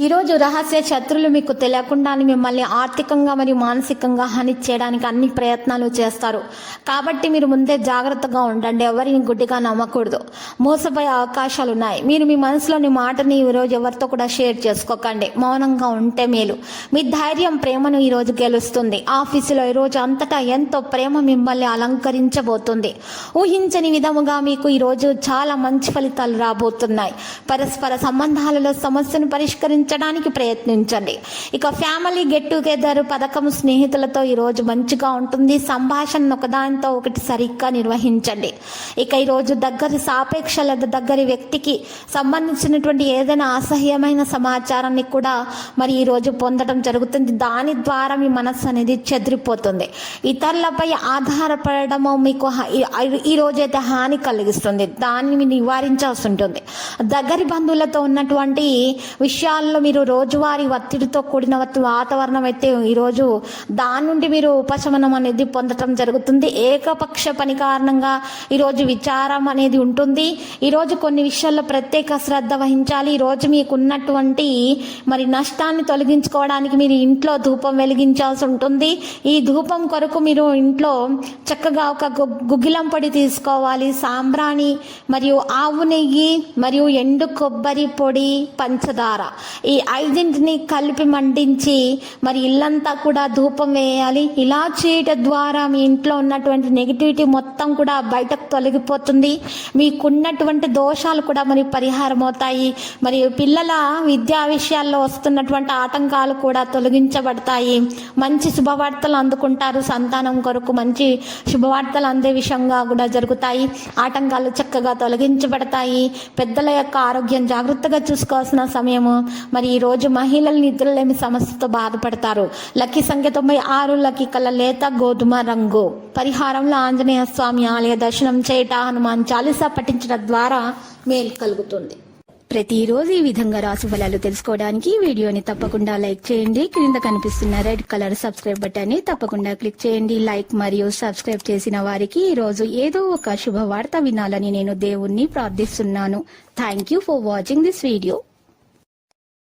ఈరోజు రహస్య శత్రులు మీకు తెలియకుండానే మిమ్మల్ని ఆర్థికంగా మరియు మానసికంగా హాని చేయడానికి అన్ని ప్రయత్నాలు చేస్తారు. కాబట్టి మీరు ముందే జాగ్రత్తగా ఉండండి. ఎవరిని గుడ్డిగా నమ్మకూడదు. మోసపోయే అవకాశాలు ఉన్నాయి. మీరు మీ మనసులోని మాటని ఈరోజు ఎవరితో కూడా షేర్ చేసుకోకండి. మౌనంగా ఉంటే మేలు. మీ ధైర్యం ప్రేమను ఈరోజు గెలుస్తుంది. ఆఫీసులో ఈరోజు అంతటా ఎంతో ప్రేమ మిమ్మల్ని అలంకరించబోతుంది. ఊహించని విధముగా మీకు ఈరోజు చాలా మంచి ఫలితాలు రాబోతున్నాయి. పరస్పర సంబంధాలలో సమస్యను పరిష్కరించడానికి ప్రయత్నించండి. ఇక ఫ్యామిలీ గెట్ టుగెదర్ పథకం స్నేహితులతో ఈరోజు మంచిగా ఉంటుంది. సంభాషణ ఒకదానితో ఒకటి సరిగ్గా నిర్వహించండి. ఇక ఈరోజు దగ్గరి సాపేక్ష లేదా దగ్గరి వ్యక్తికి సంబంధించినటువంటి ఏదైనా అసహ్యమైన సమాచారాన్ని కూడా మరి ఈరోజు పొందడం జరుగుతుంది. దాని ద్వారా మీ మనస్సు అనేది చెదిరిపోతుంది. ఇతరులపై ఆధారపడము మీకు ఈరోజు ఈ- హాని కలిగిస్తుంది. దాన్ని మీరు నివారించాల్సి ఉంటుంది. దగ్గరి బంధువులతో ఉన్నటువంటి విషయాల్లో మీరు రోజువారీ ఒత్తిడితో కూడిన వాతావరణం అయితే ఈరోజు దాని నుండి మీరు ఉపశమనం అనేది పొందటం జరుగుతుంది. ఏకపక్ష పని కారణంగా ఈరోజు విచారం అనేది ఉంటుంది. ఈరోజు కొన్ని విషయాల్లో ప్రత్యేక శ్రద్ధ వహించాలి. ఈరోజు మీకు ఉన్నటువంటి మరి నష్టాన్ని తొలగించుకోవడానికి మీరు ఇంట్లో ధూపం వెలిగించాల్సి ఉంటుంది. ఈ ధూపం కొరకు మీరు ఇంట్లో చక్కగా ఒక గుగ్గిలం పొడి తీసుకోవాలి. సాంబ్రాణి మరియు ఆవు నెయ్యి మరియు ఎండు కొబ్బరి పొడి పంచదార. ఈ ఐదింటిని కలిపి మండించి మరి ఇల్లంతా కూడా ధూపం వేయాలి. ఇలా చేయటం ద్వారా మీ ఇంట్లో ఉన్నటువంటి నెగిటివిటీ మొత్తం కూడా బయటకు తొలగిపోతుంది. మీకున్నటువంటి దోషాలు కూడా మరి పరిహారం అవుతాయి. మరియు పిల్లల విద్యా విషయాల్లో వస్తున్నటువంటి ఆటంకాలు కూడా తొలగించబడతాయి. మంచి శుభవార్తలు అందుకుంటారు. సంతానం కొరకు మంచి శుభవార్తలు అందే విషయంగా కూడా జరుగుతాయి. ఆటంకాలు చక్కగా తొలగించబడతాయి. పెద్దల యొక్క ఆరోగ్యం జాగ్రత్తగా చూసుకోవాల్సిన సమయము. మరి ఈరోజు మహిళలు నిద్రలేమి సమస్యతో బాధపడతారు. లక్కీ సంఖ్య తొంభై ఆరు లక్కీ కల లేత గోధుమ రంగు. పరిహారంలో ఆంజనేయ స్వామి ఆలయ దర్శనం చేయట హనుమాన్ చాలీసా పఠించడం ద్వారా మేలు కలుగుతుంది. ప్రతిరోజు ఈ విధంగా రాసు ఫలాలు తెలుసుకోవడానికి వీడియోని తప్పకుండా లైక్ చేయండి. క్రింద కనిపిస్తున్న రెడ్ కలర్ సబ్స్క్రైబ్ బటన్ని తప్పకుండా క్లిక్ చేయండి. లైక్ మరియు సబ్స్క్రైబ్ చేసిన వారికి ఈ రోజు ఏదో ఒక శుభవార్త వినాలని నేను దేవుణ్ణి ప్రార్థిస్తున్నాను. Thank you for watching this video